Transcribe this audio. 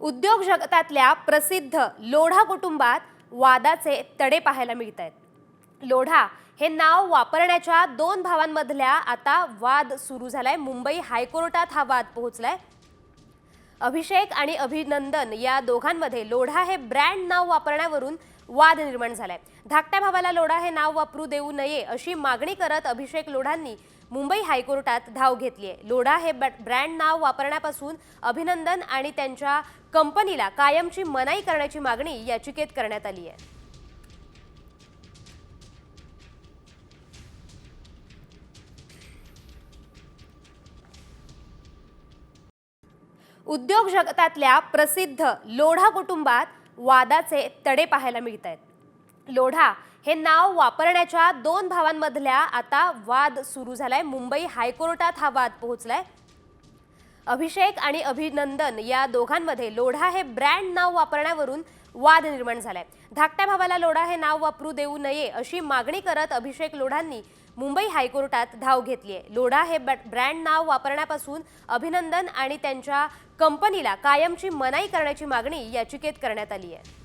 उद्योग जगतातल्या प्रसिद्ध लोढा कुटुंबात वादाचे तडे पाहायला मिळत आहेत लोढा हे नाव वापरण्याच्या दोन भावांमधल्या आता वाद सुरू झालाय. मुंबई हायकोर्टात हा वाद पोहोचलाय. अभिषेक आणि अभिनंदन या दोघांमध्ये लोढा हे ब्रँड नाव वापरण्यावरून वाद निर्माण झालाय. धाकट्या भावाला लोढा हे नाव वापरू देऊ नये अशी मागणी करत अभिषेक लोढांनी मुंबई हायकोर्टात धाव घेतली आहे लोढा हे ब्रँड नाव वापरण्यापासून अभिनंदन आणि त्यांच्या कंपनीला कायमची मनाई करण्याची मागणी याचिकेत करण्यात आली आहे उद्योग जगतातल्या प्रसिद्ध लोढा कुटुंबात वादाचे तडे पाहायला मिळत आहेत लोढा हे नाव वापरण्याच्या दोन भावांमधल्या आता वाद सुरू झालाय. मुंबई हायकोर्टात हा वाद पोहोचलाय. अभिषेक आणि अभिनंदन या दोघांमध्ये लोढा हे ब्रँड नाव वापरण्यावरून वाद निर्माण झालाय. धाकट्या भावाला लोढा हे नाव वापरू देऊ नये अशी मागणी करत अभिषेक लोढांनी मुंबई हायकोर्टात धाव घेतली आहे लोढा हे ब्रँड नाव वापरण्यापासून अभिनंदन आणि त्यांच्या कंपनीला कायमची मनाई करण्याची मागणी याचिकेत करण्यात आली आहे